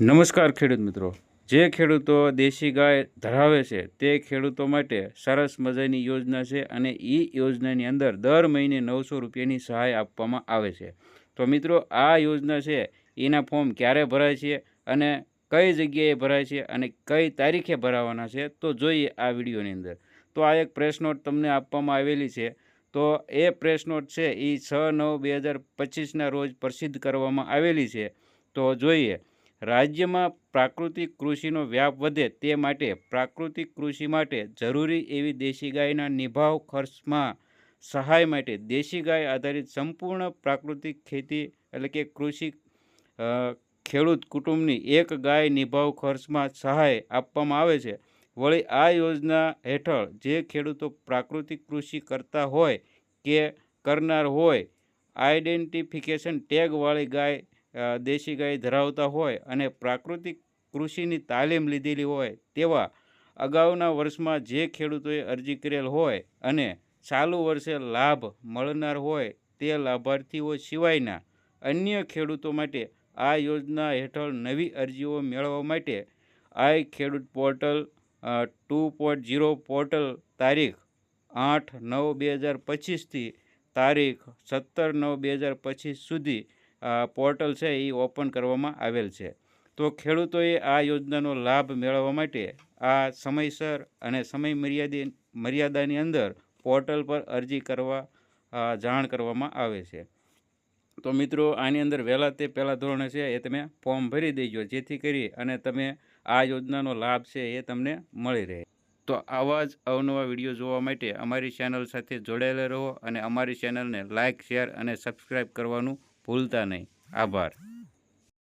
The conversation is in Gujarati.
નમસ્કાર ખેડૂત મિત્રો. જે ખેડૂતો દેશી ગાય ધરાવે છે, તે ખેડૂતો માટે સરસ મજાની યોજના છે અને એ યોજનાની અંદર દર મહિને નવસો રૂપિયાની સહાય આપવામાં આવે છે. તો મિત્રો, આ યોજના છે, એના ફોર્મ ક્યારે ભરાય છે અને કઈ જગ્યાએ ભરાય છે અને કઈ તારીખે ભરાવાના છે, તો જોઈએ આ વિડીયોની અંદર. તો આ એક પ્રેસ નોટ તમને આપવામાં આવેલી છે. તો એ પ્રેસ નોટ છે એ છ નવ બે હજાર પચીસના રોજ પ્રસિદ્ધ કરવામાં આવેલી છે. તો જોઈએ રાજ્યમાં પ્રાકૃતિક કૃષિનો વ્યાપ વધે તે માટે પ્રાકૃતિક કૃષિ માટે જરૂરી એવી દેશી ગાયના નિભાવ ખર્ચમાં સહાય માટે દેશી ગાય આધારિત સંપૂર્ણ પ્રાકૃતિક ખેતી એટલે કે કૃષિ ખેડૂત કુટુંબની એક ગાય નિભાવ ખર્ચમાં સહાય આપવામાં આવે છે. વળી આ યોજના હેઠળ જે ખેડૂતો પ્રાકૃતિક કૃષિ કરતા હોય કે કરનાર હોય, આઈડેન્ટિફિકેશન ટેગવાળી ગાય દેશી ગાય ધરાવતા હોય અને પ્રાકૃતિક કૃષિની તાલીમ લીધેલી હોય તેવા અગાઉના વર્ષમાં જે ખેડૂતોએ અરજી કરેલ હોય અને ચાલુ વર્ષે લાભ મળનાર હોય તે લાભાર્થીઓ સિવાયના અન્ય ખેડૂતો માટે આ યોજના હેઠળ નવી અરજીઓ મેળવવા માટે આઈ ખેડૂત portal two point zero portal તારીખ આઠ નવ બે હજાર પચીસથી તારીખ સત્તર નવ બે હજાર પચીસ સુધી પોર્ટલ છે એ ઓપન કરવામાં આવેલ છે. તો ખેડૂતોએ આ યોજનાનો લાભ મેળવવા માટે આ સમયસર અને સમય મર્યાદે મર્યાદાની અંદર પોર્ટલ પર અરજી કરવા જાણ કરવામાં આવે છે. તો મિત્રો, આની અંદર વહેલા તે પહેલાં ધોરણે છે એ તમે ફોર્મ ભરી દેજો, જેથી કરી અને તમે આ યોજનાનો લાભ છે એ તમને મળી રહે. તો આવા જ અવનવા વીડિયો જોવા માટે અમારી ચેનલ સાથે જોડાયેલા રહો અને અમારી ચેનલને લાઇક, શેર અને સબસ્ક્રાઈબ કરવાનું ભૂલતા નહીં. આભાર.